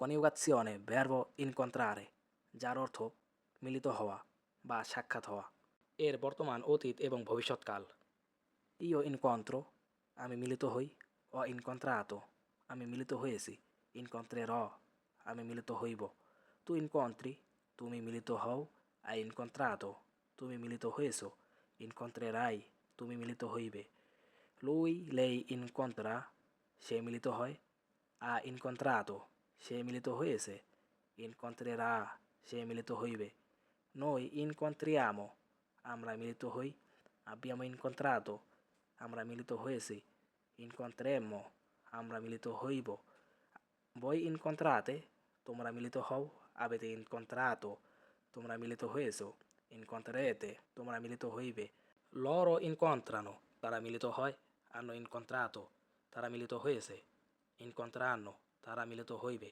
কনিউগাzione verbo incontrare যার অর্থ মিলিত হওয়া বা সাক্ষাৎ হওয়া এর বর্তমান অতীত এবং ভবিষ্যৎকাল ইও ইনকন্ত্র আমি মিলিত হই অ ইনকন্ত্রাতো আমি মিলিত হয়েছি ইনকন্ত্রে র আমি মিলিত হইব তু ইনকন্ত্রি তুমি মিলিত হও আই ইনকন্ত্রাতো তুমি মিলিত হয়েছো ইনকন্ত্রেরাই তুমি মিলিত হইবে লুই লেই ইনকন্ত্রা সে মিলিত হয় আ ইনকন্ত্রাতো সে মিলিত হয়েছে ইনকন্ত্রেরা সে মিলিত হইবে। নই ইনকন্ত্রিয়ামো আমরা মিলিত হই। আবিয়ামো ইনকন্ত্রাতো আমরা মিলিত হয়েছি। ইনকন্ত্রেমো আমরা মিলিত হইব। বই ইনকন্ত্রাতে তোমরা মিলিত হও। আবেতে ইনকন্ত্রাতো তোমরা মিলিত হয়েছো। ইনকন্ত্রেতে তোমরা মিলিত হইবে। লরো ইনকন্ত্রানো তারা মিলিত হয়। আনো ইনকন্ত্রাতো তারা মিলিত হয়েছে। ইনকন্ত্রানো তারা মিলে তো হইবে।